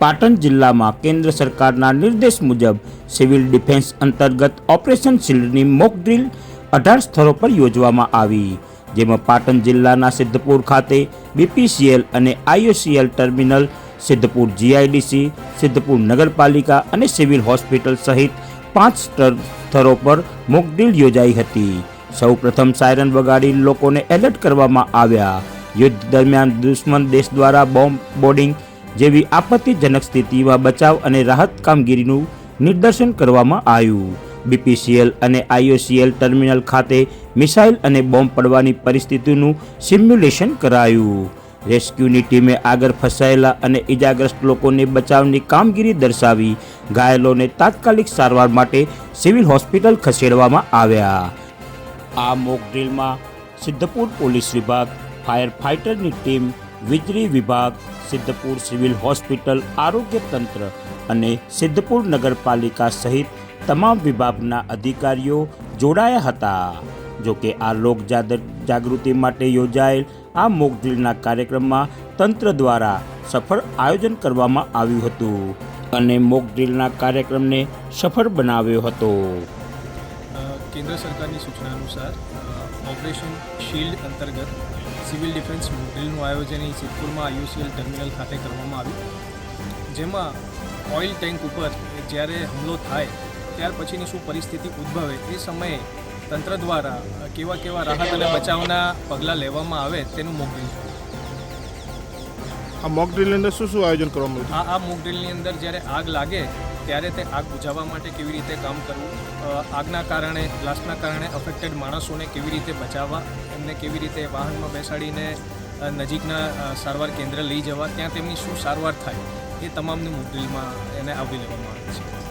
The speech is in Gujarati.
પાટણ જિલ્લામાં કેન્દ્ર સરકારના નિર્દેશ મુજબ સિવિલ ડિફેન્સ અંતર્ગત ઓપરેશન શિલ્ડની મોક ડ્રીલ અઢાર સ્થળો પર યોજવામાં આવી, જેમાં પાટણ જિલ્લાના સિદ્ધપુર ખાતે બીપીસીએલ અને IOCL terminal, Siddhpur GIDC, Siddhpur નગરપાલિકા અને સિવિલ હોસ્પિટલ સહિત પાંચ સ્થળો પર મોક ડ્રીલ યોજાઈ હતી. સૌપ્રથમ સાયરન વગાડી લોકોને એલર્ટ કરવામાં આવ્યા. યુદ્ધ દરમિયાન દુશ્મન દેશ દ્વારા બોમ્બ બોર્ડિંગ જેવી આપત્તિજનક સ્થિતિમાં બચાવ અને રાહત કામગીરીનું નિદર્શન કરવામાં આવ્યું. બીપીસીએલ અને આઈઓસીએલ ટર્મિનલ ખાતે મિસાઇલ અને બોમ્બ પડવાની પરિસ્થિતિનું સિમ્યુલેશન કરાયું. રેસ્ક્યુની ટીમે આગળ ફસાયેલા અને ઇજાગ્રસ્ત લોકોને બચાવની કામગીરી દર્શાવી ઘાયલોને તાત્કાલિક સારવાર માટે સિવિલ હોસ્પિટલ ખસેડવામાં આવ્યા. આ મોક ડ્રીલમાં સિદ્ધપુર પોલીસ વિભાગ, ફાયર ફાઇટરની ટીમ વીજળી વિભાગ, સિદ્ધપુર સિવિલ હોસ્પિટલ, આરોગ્ય તંત્ર અને સિદ્ધપુર નગરપાલિકા સહિત તમામ વિભાગના અધિકારીઓ જોડાયા હતા. જો કે આ લોક જાગૃતિ માટે યોજાયેલ આ મોકડ્રીલના કાર્યક્રમમાં તંત્ર દ્વારા સફળ આયોજન કરવામાં આવ્યું હતું અને મોકડ્રીલના કાર્યક્રમને સફળ બનાવ્યો હતો. કેન્દ્ર સરકારની સૂચના અનુસાર ઓપરેશન શિલ્ડ અંતર્ગત સિવિલ ડિફેન્સ ડ્રીલનું આયોજન અહીં સિદ્ધપુરમાં આઈયુસીએલ ટર્મિનલ ખાતે કરવામાં આવ્યું. જેમાં ઓઇલ ટેન્ક ઉપર જ્યારે હુમલો થાય, ત્યાર પછીની શું પરિસ્થિતિ ઉદ્ભવે એ સમયે તંત્ર દ્વારા કેવા કેવા રાહત અને બચાવના પગલાં લેવામાં આવે તેનું મોક ડ્રીલ છે આ મોક ડ્રિલની અંદર શું શું આયોજન કરવામાં આવ્યું? આ આ મોક ડ્રિલની અંદર જ્યારે આગ લાગે, ત્યારે તે આગ બુઝાવવા માટે કેવી રીતે કામ કરવું? આગના કારણે બ્લાસ્ટના કારણે અફેક્ટેડ માણસોને કેવી રીતે બચાવવા? એમને કેવી રીતે વાહનમાં બેસાડીને નજીકના સારવાર કેન્દ્ર લઈ જવા? ત્યાં તેમની શું સારવાર થાય? એ તમામની મોક ડ્રિલમાં એને આવરી લેવામાં આવે છે.